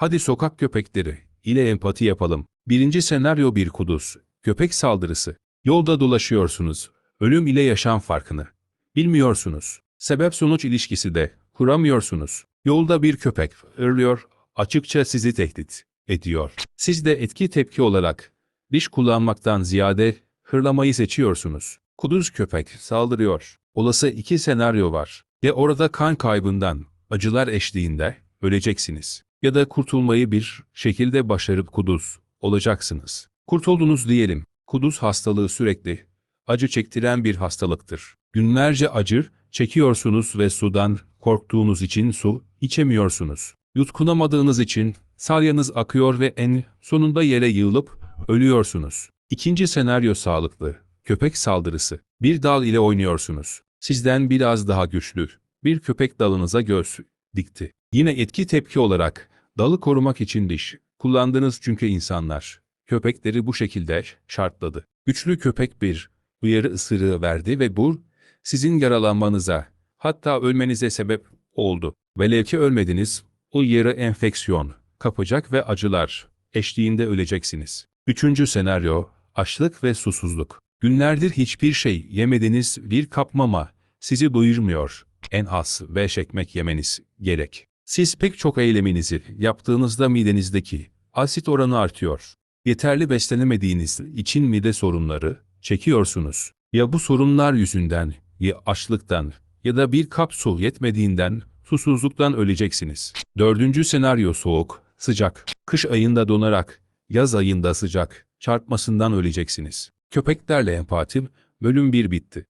Hadi sokak köpekleri ile empati yapalım. Birinci senaryo bir kuduz. Köpek saldırısı. Yolda dolaşıyorsunuz. Ölüm ile yaşam farkını. Bilmiyorsunuz. Sebep sonuç ilişkisi de kuramıyorsunuz. Yolda bir köpek ırlıyor, açıkça sizi tehdit ediyor. Siz de etki tepki olarak diş kullanmaktan ziyade hırlamayı seçiyorsunuz. Kuduz köpek saldırıyor. Olası iki senaryo var. Ya orada kan kaybından, acılar eşliğinde öleceksiniz. Ya da kurtulmayı bir şekilde başarıp kuduz olacaksınız. Kurtuldunuz diyelim. Kuduz hastalığı sürekli acı çektiren bir hastalıktır. Günlerce acı çekiyorsunuz ve sudan korktuğunuz için su içemiyorsunuz. Yutkunamadığınız için salyanız akıyor ve en sonunda yere yığılıp ölüyorsunuz. İkinci senaryo sağlıklı. Köpek saldırısı. Bir dal ile oynuyorsunuz. Sizden biraz daha güçlü. Bir köpek dalınıza göz dikti. Yine etki tepki olarak dalı korumak için diş kullandınız çünkü insanlar köpekleri bu şekilde şartladı. Güçlü köpek bir uyarı ısırığı verdi ve bu sizin yaralanmanıza hatta ölmenize sebep oldu. Velev ki ölmediniz, o yarı enfeksiyon kapacak ve acılar eşliğinde öleceksiniz. Üçüncü senaryo, açlık ve susuzluk. Günlerdir hiçbir şey yemediniz, bir kapmama sizi doyurmuyor. En az beş ekmek yemeniz gerek. Siz pek çok eyleminizi yaptığınızda midenizdeki asit oranı artıyor. Yeterli beslenemediğiniz için mide sorunları çekiyorsunuz. Ya bu sorunlar yüzünden, ya açlıktan ya da bir kap su yetmediğinden, susuzluktan öleceksiniz. Dördüncü senaryo soğuk, sıcak. Kış ayında donarak, yaz ayında sıcak, çarpmasından öleceksiniz. Köpeklerle empatim, bölüm 1 bitti.